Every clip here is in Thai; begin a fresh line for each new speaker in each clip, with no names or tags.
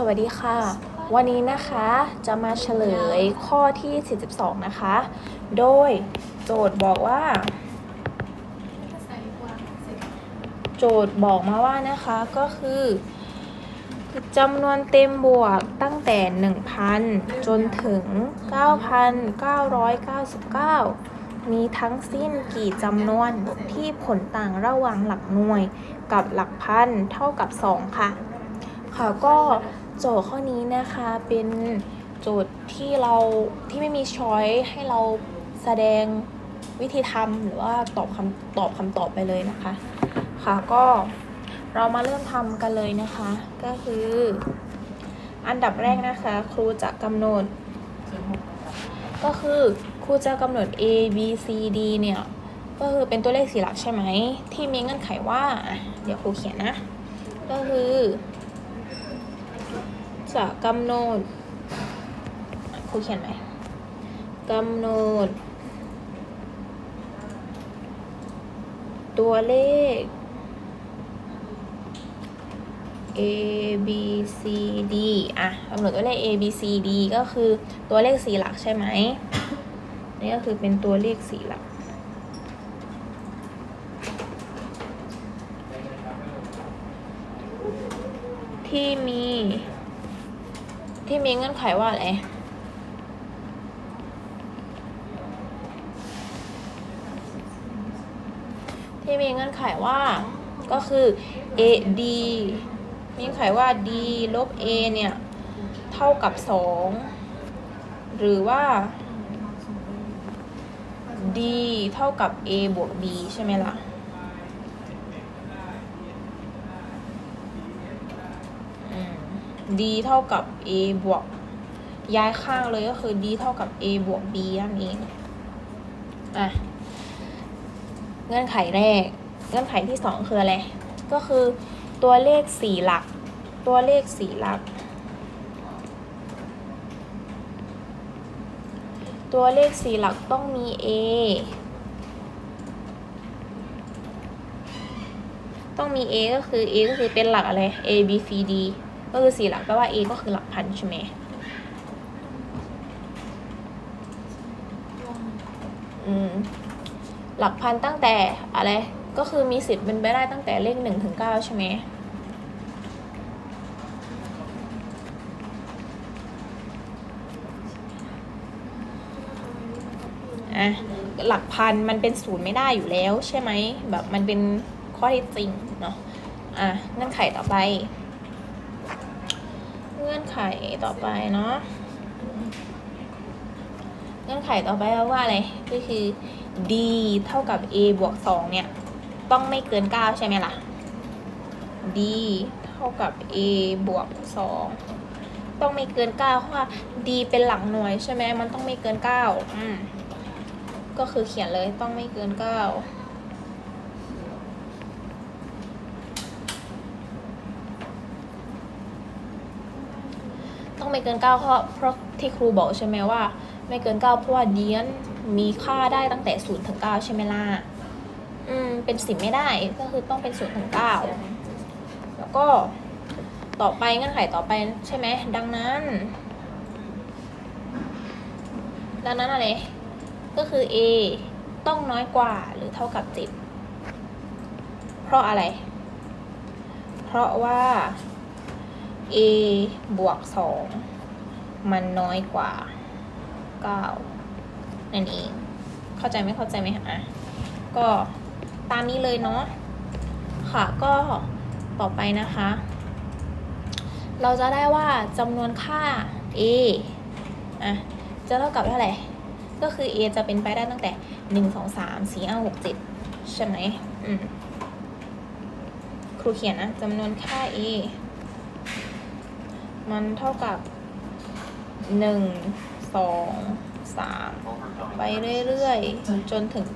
สวัสดีค่ะ วันนี้นะคะจะมาเฉลยข้อที่ 42 นะคะ โดยโจทย์บอกว่า โจทย์บอกมาว่านะคะก็คือจำนวนเต็มบวกตั้งแต่ 1,000 จนถึง 9,999 มีทั้งสิ้นกี่จำนวนที่ผลต่างระหว่างหลักหน่วยกับหลักพันเท่ากับ 2 ค่ะค่ะก็ โจทย์ข้อนี้นะคะเป็นโจทย์ที่เราที่ไม่มีช้อยให้เราแสดงวิธีทำหรือว่าตอบคำตอบคำตอบไปเลยนะคะ ค่ะก็เรามาเริ่มทำกันเลยนะคะ ก็คืออันดับแรกนะคะ ครูจะกำหนด ก็คือครูจะกำหนด A B C D เนี่ยก็คือเป็นตัวเลขสี่หลักใช่ไหม ที่มีเงื่อนไขว่า เดี๋ยวครูเขียนนะ ก็คือ จะกำหนดครูเขียนไหมกำหนด ตัวเลข A B C D อะกำหนดตัวเลข A B C D ก็คือตัวเลขสี่หลักใช่ไหมนี่ก็คือเป็นตัวเลขสี่หลักที่มี ที่มีเงื่อนไขว่าอะไรที่มีเงื่อนไขว่าก็คือ a d มีเงื่อนไขว่า d ลบ a เนี่ย เท่ากับ 2 หรือว่า d เท่ากับ a บวก b ใช่ไหมล่ะม d เท่ากับ a บวก ย้ายข้างเลยก็คือ d เท่ากับ a บวก b นั่นเอง อะ เงื่อนไขแรก เงื่อนไขที่สองคืออะไร ก็คือตัวเลขสี่หลัก ตัวเลขสี่หลัก ตัวเลขสี่หลักต้องมี a ต้องมี a ก็คือ a ก็คือเป็นหลักอะไร a b c d ก็คือสี่หลักแปลว่า a ก็คือหลักพันใช่ไหมอืมหลักพันตั้งแต่อะไร ก็คือมีสิทธิ์เป็นไปได้ตั้งแต่เลขหนึ่งถึงเก้าใช่ไหมอะหลักพันมันเป็นศูนย์ไม่ได้อยู่แล้วใช่ไหมแบบมันเป็นข้อเท็จจริงเนาะอะเงื่อนไขต่อไป เงื่อนไขต่อไปเนาะเงื่อนไขต่อไปว่าอะไรก็คือ d เท่ากับ a บวก2เนี่ย ต้องไม่เกิน 9 ใช่ไหมล่ะ d เท่ากับ a บวก2ต้องไม่เกิน 9 เพราะว่า d เป็นหลักหน่วยใช่ไหมมันต้องไม่เกิน 9 อืมก็คือเขียนเลยต้องไม่เกิน 9 ต้องไม่เกิน9เพราะเพราะที่ครูบอกใช่ไหมว่า ไม่เกิน 9 เพราะว่าเดียนมีค่าได้ตั้งแต่0ถึง9ใช่ไหมล่ะ อืม เป็นสิบไม่ได้ก็คือต้องเป็น0ถึง9แล้วก็ต่อไปเงื่อนไขต่อไปใช่ไหม ดังนั้น ดังนั้นอะไร ก็คือ a ต้องน้อยกว่าหรือเท่ากับ7เพราะอะไร เพราะว่า a บวก2มันน้อยกว่า9นั่นเอง เข้าใจไหมเข้าใจไหมอะก็ตามนี้เลยเนาะค่ะก็ต่อไปนะคะ เราจะได้ว่าจำนวนค่า a อะจะเท่ากับเท่าไหร่ ก็คือ a จะเป็นไปได้ตั้งแต่1 2 3 4 5 6 7ใช่ไหมอืมครูเขียนนะจำนวนค่า a มันเท่ากับ1 2 3ไปเรื่อยๆ จนถึง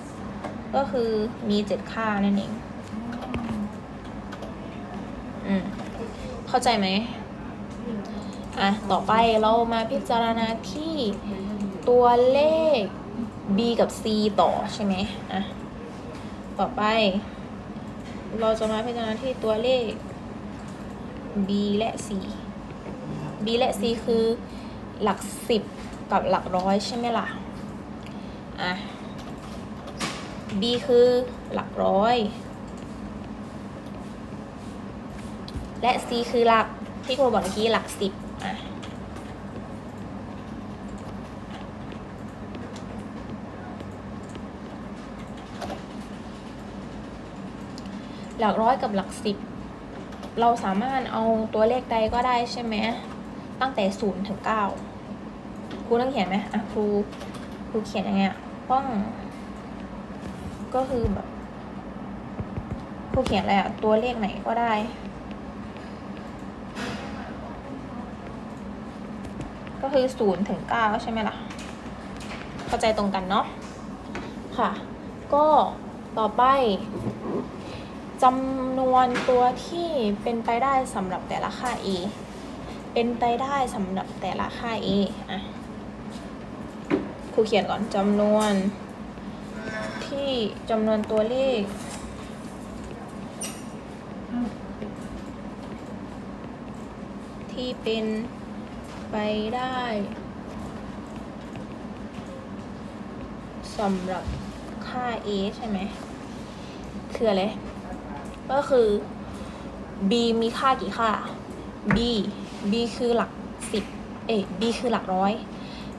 7ก็คือมี7ค่านั่นเองอืมเข้าใจไหมอะ ต่อไปเรามาพิจารณาที่ตัวเลข b กับ c ต่อใช่ไหมอะ ต่อไป เราจะมาพิจารณาที่ตัวเลข b และ c B และ C คือหลักสิบกับหลักร้อยใช่ไหมล่ะ อะ B คือหลักร้อย และ C คือหลักที่ครูบอกเมื่อกี้หลักสิบอะหลักร้อยกับหลักสิบ เราสามารถเอาตัวเลขใดก็ได้ใช่ไหมตั้งแต่ศูนย์ถึงเก้าครูต้องเขียนไหมอะครูครูเขียนยังไงอะต้อง ก็คือแบบครูเขียนอะไรอะตัวเลขไหนก็ได้ก็คือศูนย์ถึงเก้าใช่ไหมล่ะ เข้าใจตรงกันเนาะ ค่ะ ก็ต่อไป จำนวนตัวที่เป็นไปได้สำหรับแต่ละค่า a เป็นไปได้สำหรับแต่ละค่า a อะครูเขียนก่อนจำนวนที่จำนวนตัวเลขที่เป็นไปได้สำหรับค่า a ใช่ไหมคืออะไร ก็คือ b มีค่ากี่ค่า b b คือหลักสิบเอ๊ะ b คือหลักร้อย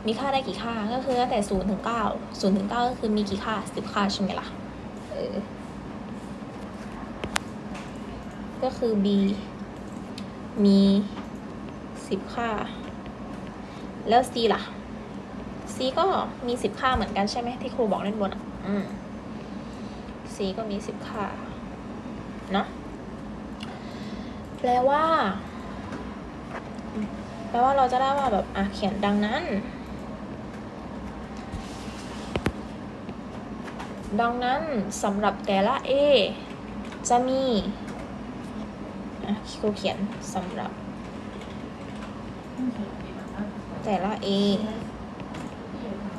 มีค่าได้กี่ค่า ก็คือตั้งแต่ศูนย์ถึงเก้าศูนย์ถึงเก้าก็คือมีกี่ค่าสิบค่าใช่ไหมล่ะ เออ ก็คือ b มีสิบค่า แล้ว c ล่ะ c ก็มีสิบค่าเหมือนกันใช่ไหมที่ครูบอกด้านบนอะ อืม c ก็มีสิบค่า เนาะแปลว่า แปลว่าเราจะได้ว่าแบบอะเขียนดังนั้น ดังนั้นสำหรับแต่ละ A จะมีอะครูเขียนสำหรับ แต่ละ A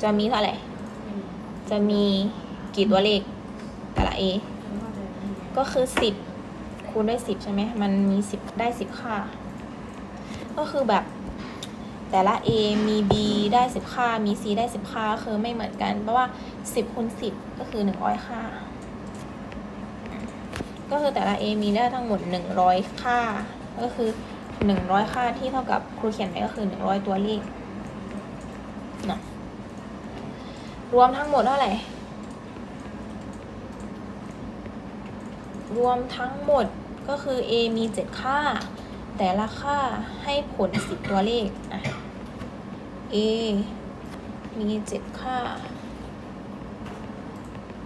จะมีเท่าไหร่ จะมีกี่ตัวเลขแต่ละ A ก็คือสิบคูณด้วยสิบใช่ไหมมันมีสิบได้สิบค่า ก็คือแบบแต่ละ A มี B ได้สิบค่า มี C ได้สิบค่าก็คือไม่เหมือนกัน เพราะว่าสิบคูณสิบก็คือหนึ่งร้อยค่า ก็คือแต่ละ A มีได้ทั้งหมดหนึ่งร้อยค่า ก็คือหนึ่งร้อยค่าที่เท่ากับครูเขียนไปก็คือหนึ่งร้อยตัวเลขนะรวมทั้งหมดเท่าไหร่ รวมทั้งหมดก็คือ a มี 7 ค่า แต่ละค่าให้ผล 10 ตัวเลขอะ a มี 7 ค่า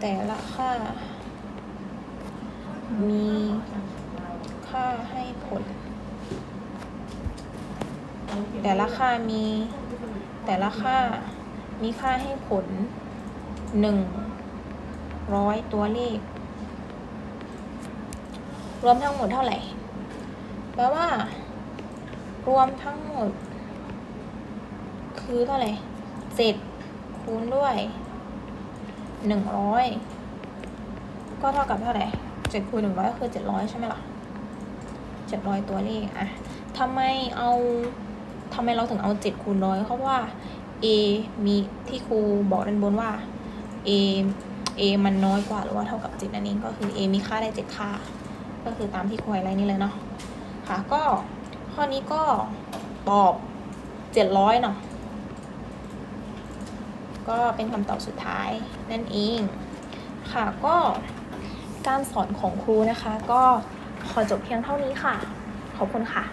แต่ละค่า มีค่าให้ผล แต่ละค่ามี แต่ละค่ามีค่าให้ผล 100 ตัวเลข รวมทั้งหมดเท่าไหร่แปลว่า รวมทั้งหมด คือเท่าไหร่เจ็ดคูณด้วยหนึ่งร้อยก็เท่ากับเท่าไหร่เจ็ดคูณหนึ่งร้อยก็คือเจ็ดร้อยใช่ไหมล่ะเจ็ดร้อยตัวเลขอะทำไมเอาทำไมเราถึงเอาเจ็ดคูณร้อยเพราะว่า a มีที่ครูบอกด้านบนว่า a a มันน้อยกว่าหรือว่าเท่ากับเจ็ดนั่นเองก็คือ a มีค่าได้เจ็ดค่า ก็คือตามที่ครูไฮไลท์นี่เลยเนาะค่ะก็ข้อนี้ก็ตอบเจ็ดร้อยเนาะก็เป็นคำตอบสุดท้ายนั่นเองค่ะก็การสอนของครูนะคะ ก็ขอจบเพียงเท่านี้ค่ะ ขอบคุณค่ะ